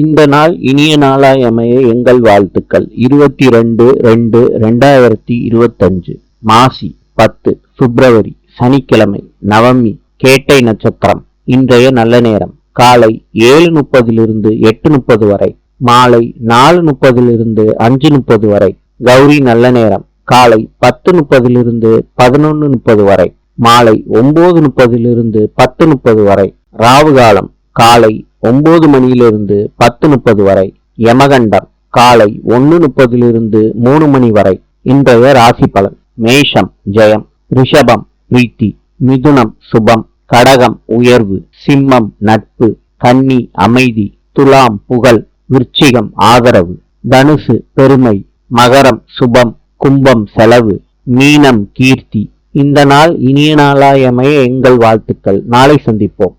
இந்த நாள் இனிய நாளாய் அமைய எங்கள் வாழ்த்துக்கள். இருபத்தி ரெண்டு ரெண்டு ரெண்டாயிரத்தி இருபத்தஞ்சு மாசி பத்து பிப்ரவரி சனிக்கிழமை நவமி கேட்டை நட்சத்திரம். இன்றைய நல்ல நேரம். காலை ஏழு முப்பதிலிருந்து எட்டு முப்பது வரை மாலை நாலு முப்பதிலிருந்து அஞ்சு முப்பது வரை. கௌரி நல்ல நேரம். காலை பத்து முப்பதிலிருந்து பதினொன்று முப்பது வரை மாலை ஒன்பது முப்பதிலிருந்து பத்து முப்பது வரை. ராவு காலம் காலை ஒன்பது மணியிலிருந்து பத்து முப்பது வரை யமகண்டம் காலை ஒன்று முப்பதிலிருந்து மூணு மணி வரை இன்றைய ராசி பலன். மேஷம் ஜெயம் ரிஷபம் பிரீத்தி மிதுனம் சுபம் கடகம் உயர்வு சிம்மம் நட்பு கன்னி அமைதி துலாம் புகழ் விருச்சிகம் ஆதரவு தனுசு பெருமை மகரம் சுபம் கும்பம் செலவு மீனம் கீர்த்தி. இந்த நாள் இனிய நாளாயமைய எங்கள் வாழ்த்துக்கள். நாளை சந்திப்போம்.